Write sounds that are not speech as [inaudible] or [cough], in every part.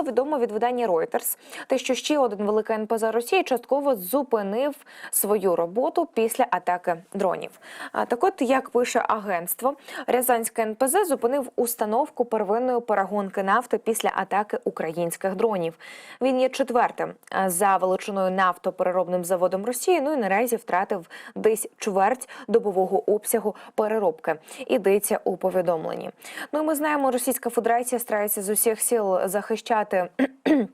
стало відомо від видання Reuters, те, що ще один великий НПЗ Росії частково зупинив свою роботу після атаки дронів. А так, от як пише агентство, Рязанське НПЗ зупинив установку первинної перегонки нафти після атаки українських дронів. Він є четвертим за величиною нафтопереробним заводом Росії. Ну і наразі втратив десь чверть добового обсягу переробки. Ідеться у повідомленні. Ну і ми знаємо, Російська Федерація старається з усіх сил захищати сказати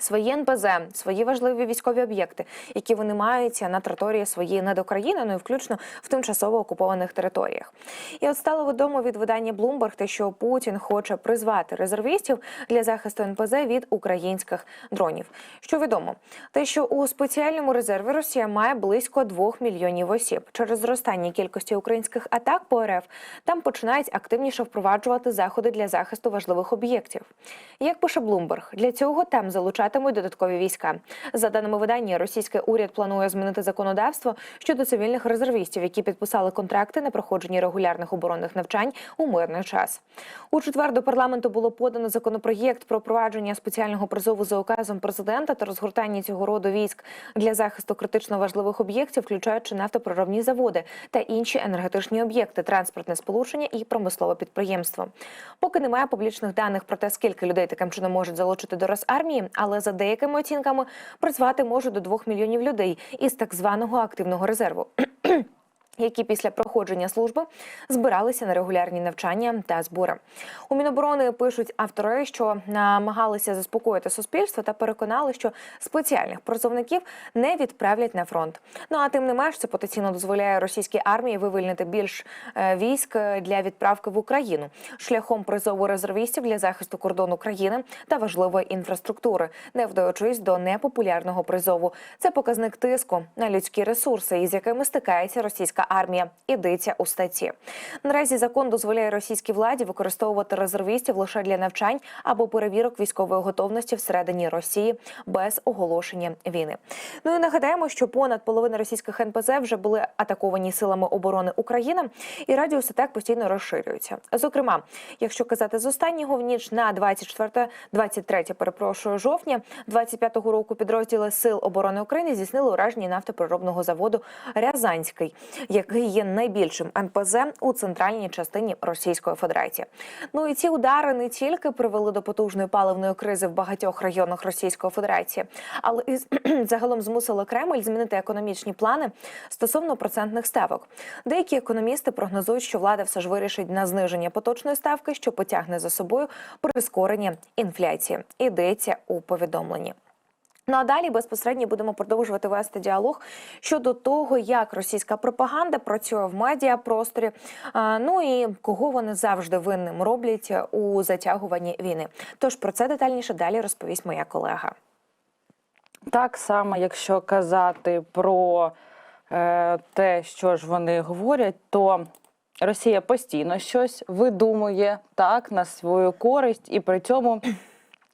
Свої НПЗ, свої важливі військові об'єкти, які вони мають на території своєї недокраїни, ну і включно в тимчасово окупованих територіях. І от стало відомо від видання Bloomberg, те, що Путін хоче призвати резервістів для захисту НПЗ від українських дронів. Що відомо, те, що у спеціальному резерві Росія має близько 2 мільйонів осіб. Через зростання кількості українських атак по РФ там починають активніше впроваджувати заходи для захисту важливих об'єктів. Як пише Bloomberg, для цього там залучатимуть додаткові війська. За даними видання, російський уряд планує змінити законодавство щодо цивільних резервістів, які підписали контракти на проходження регулярних оборонних навчань у мирний час. У четвер до парламенту було подано законопроєкт про провадження спеціального призову за указом президента та розгортання цього роду військ для захисту критично важливих об'єктів, включаючи нафтопроробні заводи та інші енергетичні об'єкти, транспортне сполучення і промислове підприємство. Поки немає публічних даних про те, скільки людей таким чином можуть залучити до Росармії, але за деякими оцінками призвати можуть до 2 мільйонів людей із так званого активного резерву. [clears throat] Які після проходження служби збиралися на регулярні навчання та збори у Міноборони пишуть автори, що намагалися заспокоїти суспільство та переконали, що спеціальних призовників не відправлять на фронт. Ну а тим не менш, це потенційно дозволяє російській армії вивільнити більш е, військ для відправки в Україну шляхом призову резервістів для захисту кордону країни та важливої інфраструктури, не вдаючись до непопулярного призову. Це показник тиску на людські ресурси, із якими стикається російська армія. Ідеться у статті. Наразі закон дозволяє російській владі використовувати резервістів лише для навчань або перевірок військової готовності всередині Росії без оголошення війни. Ну і нагадаємо, що понад половина російських НПЗ вже були атаковані силами оборони України, і радіус атак постійно розширюється. Зокрема, якщо казати з останнього в ніч на 24-23, перепрошую жовтня 25-го року підрозділи сил оборони України здійснили ураження нафтопереробного заводу Рязанський який є найбільшим НПЗ у центральній частині Російської Федерації. Ну і ці удари не тільки привели до потужної паливної кризи в багатьох районах Російської Федерації, але і [clears throat] загалом змусили Кремль змінити економічні плани стосовно процентних ставок. Деякі економісти прогнозують, що влада все ж вирішить на зниження поточної ставки, що потягне за собою прискорення інфляції. Ідеться у повідомленні. Ну а далі безпосередньо будемо продовжувати вести діалог щодо того, як російська пропаганда працює в медіапросторі, ну і кого вони завжди винним роблять у затягуванні війни. Тож про це детальніше далі розповість моя колега. Так само, якщо казати про е, те, що ж вони говорять, то Росія постійно щось видумує так на свою користь, і при цьому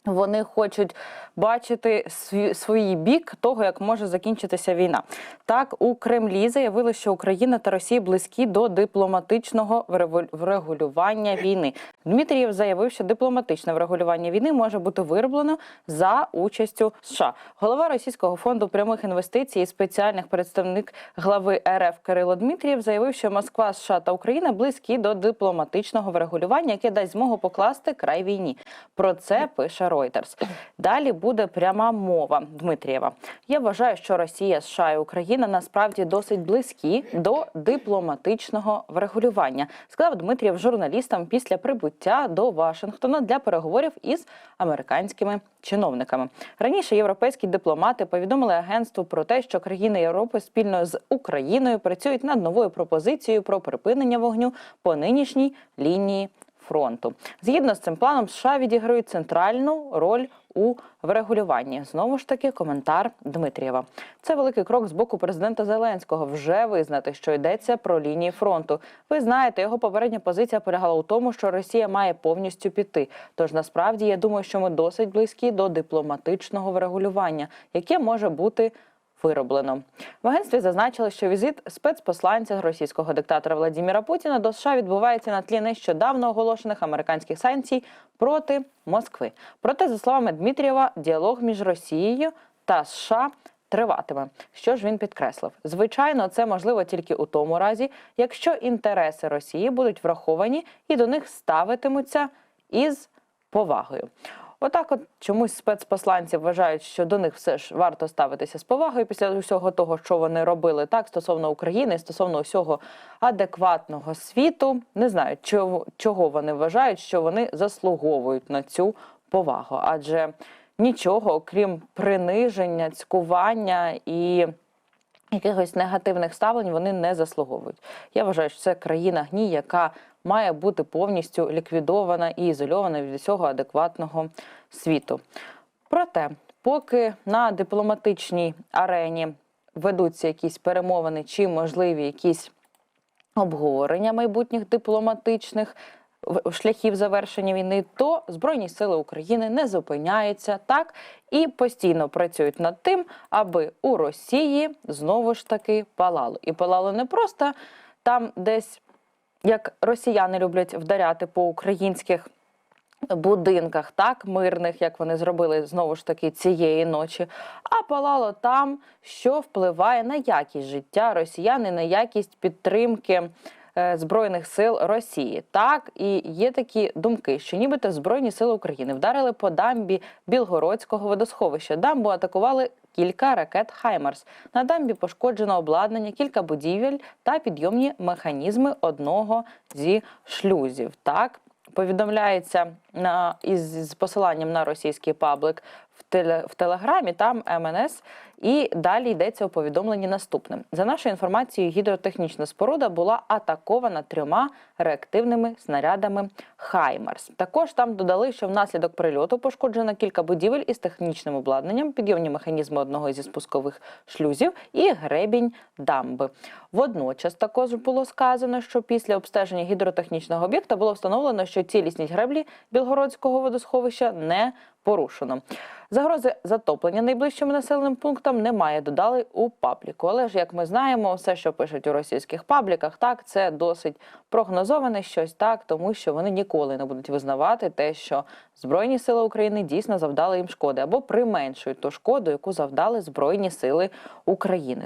вони хочуть бачити свій, бік того, як може закінчитися війна. Так, у Кремлі заявили, що Україна та Росія близькі до дипломатичного врегулювання війни. Дмитрієв заявив, що дипломатичне врегулювання війни може бути вироблено за участю США. Голова Російського фонду прямих інвестицій і спеціальних представник глави РФ Кирило Дмитрієв заявив, що Москва, США та Україна близькі до дипломатичного врегулювання, яке дасть змогу покласти край війні. Про це пише Reuters. Далі буде пряма мова Дмитрієва. Я вважаю, що Росія, США і Україна насправді досить близькі до дипломатичного врегулювання, сказав Дмитрієв журналістам після прибуття до Вашингтона для переговорів із американськими чиновниками. Раніше європейські дипломати повідомили агентству про те, що країни Європи спільно з Україною працюють над новою пропозицією про припинення вогню по нинішній лінії фронту. Згідно з цим планом, США відіграють центральну роль у врегулюванні. Знову ж таки, коментар Дмитрієва. Це великий крок з боку президента Зеленського вже визнати, що йдеться про лінії фронту. Ви знаєте, його попередня позиція полягала у тому, що Росія має повністю піти. Тож насправді я думаю, що ми досить близькі до дипломатичного врегулювання, яке може бути вироблено. В агентстві зазначили, що візит спецпосланця російського диктатора Владіміра Путіна до США відбувається на тлі нещодавно оголошених американських санкцій проти Москви. Проте, за словами Дмитрієва, діалог між Росією та США триватиме. Що ж він підкреслив? Звичайно, це можливо тільки у тому разі, якщо інтереси Росії будуть враховані і до них ставитимуться із повагою. Отак, от чомусь спецпосланці вважають, що до них все ж варто ставитися з повагою після усього того, що вони робили так стосовно України, стосовно усього адекватного світу. Не знаю, чого, вони вважають, що вони заслуговують на цю повагу, адже нічого, окрім приниження, цькування і якихось негативних ставлень вони не заслуговують. Я вважаю, що це країна гній, яка має бути повністю ліквідована і ізольована від усього адекватного світу. Проте, поки на дипломатичній арені ведуться якісь перемовини чи можливі якісь обговорення майбутніх дипломатичних шляхів завершення війни, то Збройні сили України не зупиняються так і постійно працюють над тим, аби у Росії знову ж таки палало. І палало не просто там десь, як росіяни люблять вдаряти по українських будинках, так мирних, як вони зробили знову ж таки цієї ночі, а палало там, що впливає на якість життя росіян і на якість підтримки. е, Збройних сил Росії так і є такі думки, що нібито Збройні сили України вдарили по дамбі Білгородського водосховища. Дамбу атакували кілька ракет Хаймерс. На дамбі пошкоджено обладнання, кілька будівель та підйомні механізми одного зі шлюзів. Так повідомляється на із з посиланням на російський паблик в теле в телеграмі. Там МНС. І далі йдеться у повідомленні наступним. За нашою інформацією, гідротехнічна споруда була атакована трьома реактивними снарядами Хаймарс. Також там додали, що внаслідок прильоту пошкоджено кілька будівель із технічним обладнанням, підйомні механізми одного зі спускових шлюзів і гребінь дамби. Водночас також було сказано, що після обстеження гідротехнічного об'єкта було встановлено, що цілісність греблі Білгородського водосховища не порушено. Загрози затоплення найближчим населеним пунктам немає, додали у пабліку. Але ж як ми знаємо, все, що пишуть у російських пабліках, так це досить прогнозоване щось так, тому що вони ніколи не будуть визнавати те, що Збройні сили України дійсно завдали їм шкоди або применшують ту шкоду, яку завдали Збройні сили України.